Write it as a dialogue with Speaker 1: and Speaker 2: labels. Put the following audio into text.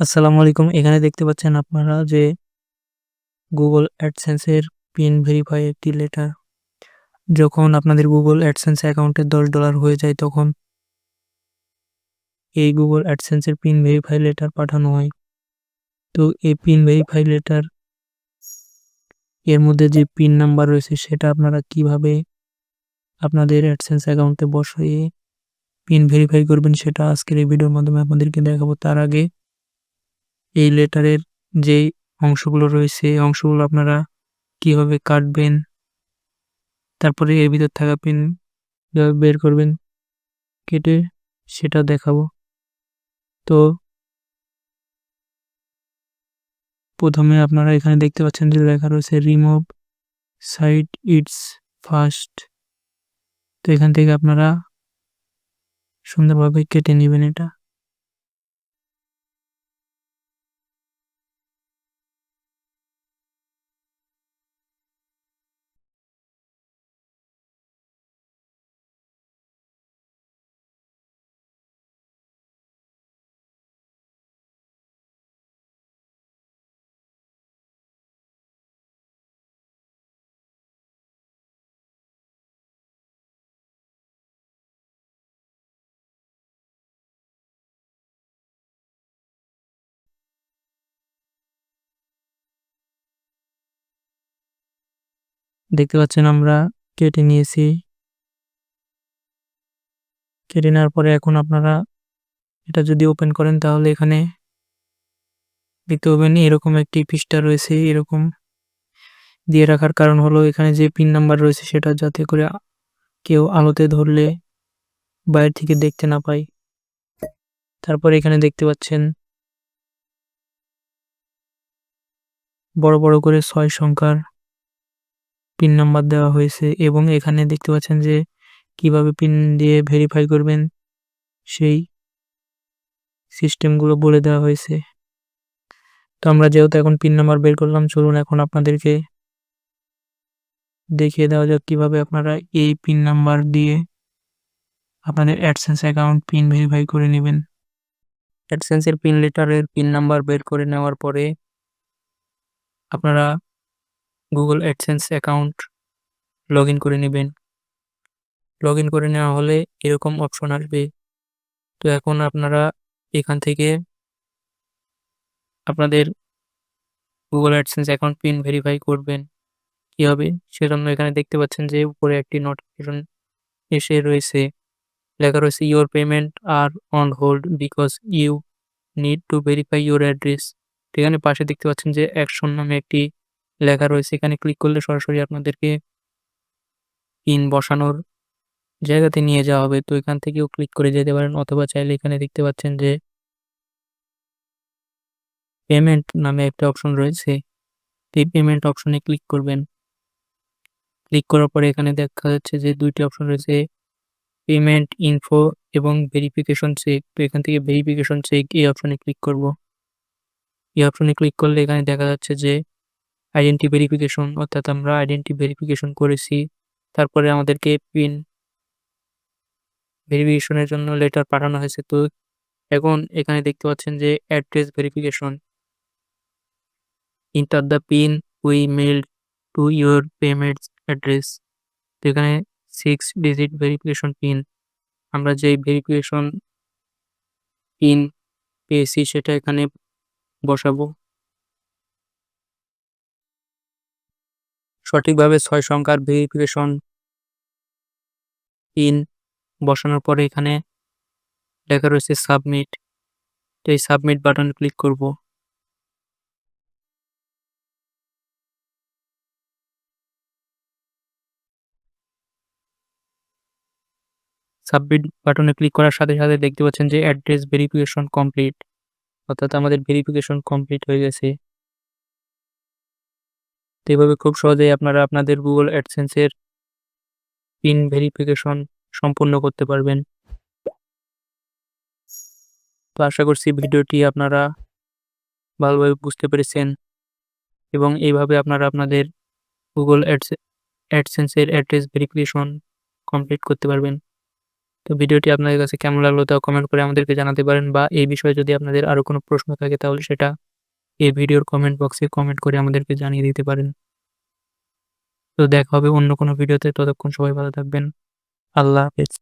Speaker 1: আসসালামু আলাইকুম। এখানে দেখতে পাচ্ছেন আপনারা যে গুগল এর পিন ভেরিফাই একটি লেটার। যখন আপনাদের Google AdSense অ্যাকাউন্টে $10 হয়ে যায়, তখন এই গুগল এর পিন ভেরিফাই লেটার পাঠানো হয়। তো এই পিন ভেরিফাই লেটার এর মধ্যে যে পিন নাম্বার রয়েছে, সেটা আপনারা কীভাবে আপনাদের AdSense অ্যাকাউন্টে বসিয়ে পিন ভেরিফাই করবেন, সেটা আজকের এই ভিডিওর মাধ্যমে আপনাদেরকে দেখাবো। তার আগে এই লেটারের যেই অংশগুলো রয়েছে অংশগুলো আপনারা কীভাবে কাটবেন? তারপরে এর ভিতর থাকা পিন বের করবেন? কেটে সেটা দেখাবো। তো প্রথমে আপনারা এখানে দেখতে পাচ্ছেন যে লেখা রয়েছে রিমুভ সাইড ইটস ফার্স্ট তো এখান থেকে আপনারা সুন্দরভাবে কেটে নেবেন এটা। দেখতে পাচ্ছেন আমরা কেটে নিয়েছি। কেটে নেওয়ার পরে এখন আপনারা এটা যদি ওপেন করেন তাহলে এখানে দেখতে পাবেন এরকম একটি পৃষ্ঠা রয়েছে, এরকম দিয়ে রাখার কারণ হলো এখানে যে পিন নাম্বার রয়েছে সেটা যাতে করে কেউ আলোতে ধরলে বাইরে থেকে দেখতে না পাই তারপর এখানে দেখতে পাচ্ছেন বড় বড় করে ছয় সংখ্যার পিন নাম্বার দেওয়া হয়েছে এবং এখানে দেখতে পাচ্ছেন যে কীভাবে পিন দিয়ে ভেরিফাই করবেন সেই সিস্টেমগুলো বলে দেওয়া হয়েছে। তো আমরা যেহেতু এখন পিন নাম্বার বের করলাম, চলুন এখন আপনাদেরকে দেখিয়ে দেওয়া যাক কীভাবে আপনারা এই পিন নাম্বার দিয়ে আপনাদের অ্যাডসেন্স অ্যাকাউন্ট পিন ভেরিফাই করে নেবেন। অ্যাডসেন্সের পিন লেটারের পিন নাম্বার বের করে নেওয়ার পরে আপনারা গুগল অ্যাডসেন্স অ্যাকাউন্ট লগ করে নেবেন। লগ করে নেওয়া হলে এরকম অপশন আসবে। তো এখন আপনারা এখান থেকে আপনাদের Google AdSense account pin verify করবেন। কীভাবে সেজন্য এখানে দেখতে পাচ্ছেন যে উপরে একটি নোটিফিকেশন এসে রয়েছে। লেখা রয়েছে your payment are on hold because you need to verify your address এখানে পাশে দেখতে পাচ্ছেন যে অ্যাকশন নামে একটি লেখা রয়েছে। এখানে ক্লিক করলে সরাসরি আপনাদেরকে পিন বসানোর জায়গাতে নিয়ে যাওয়া হবে। তো এখান থেকেও ক্লিক করে যেতে পারেন। অথবা চাইলে এখানে দেখতে পাচ্ছেন যে পেমেন্ট নামে একটা অপশন রয়েছে। এই পেমেন্ট অপশনে ক্লিক করবেন। ক্লিক করার পরে এখানে দেখা যাচ্ছে যে দুইটি অপশন রয়েছে। পেমেন্ট ইনফো এবং ভেরিফিকেশন চেক তো এখান থেকে ভেরিফিকেশন চেক এই অপশনে ক্লিক করব। এই অপশনে ক্লিক করলে এখানে দেখা যাচ্ছে যে আইডেন্টি ভেরিফিকেশন অর্থাৎ আমরা আইডেন্টি ভেরিফিকেশন করেছি। তারপরে আমাদেরকে পিন ভেরিফিকেশনের জন্য লেটার পাঠানো হয়েছে। তো এখন এখানে দেখতে পাচ্ছেন যে address verification enter the pin we mail to your payments address তো এখানে সিক্স ডিজিট ভেরিফিকেশন পিন আমরা যেই ভেরিফিকেশন পিন পেয়েছি, সেটা এখানে বসাবো। সঠিকভাবে ছয় সংখ্যার ভেরিফিকেশন পিন বসানোর পরে এখানে লেখা রয়েছে সাবমিট তো এই সাবমিট বাটন ক্লিক করব। সাবমিট বাটনে ক্লিক করার সাথে সাথে দেখতে পাচ্ছেন যে অ্যাড্রেস ভেরিফিকেশন কমপ্লিট অর্থাৎ আমাদের ভেরিফিকেশন কমপ্লিট হয়ে গেছে। তো এভাবে খুব সহজেই আপনারা আপনাদের গুগল অ্যাডসেন্সের পিন ভেরিফিকেশন সম্পূর্ণ করতে পারবেন। তো আশা করছি ভিডিওটি আপনারা ভালোভাবে বুঝতে পেরেছেন এবং এইভাবে আপনারা আপনাদের গুগল অ্যাডসেন্সের অ্যাড্রেস ভেরিফিকেশন কমপ্লিট করতে পারবেন। তো ভিডিওটি আপনাদের কাছে কেমন লাগল তাও কমেন্ট করে আমাদেরকে জানাতে পারেন বা এই বিষয়ে যদি আপনাদের আরও কোনো প্রশ্ন থাকে তাহলে সেটা এই ভিডিওর কমেন্ট বক্সে কমেন্ট করে আমাদেরকে জানিয়ে দিতে পারেন। তো দেখা হবে অন্য কোনো ভিডিওতে। ততক্ষণ সবাই ভালো থাকবেন। আল্লাহ হাফেজ।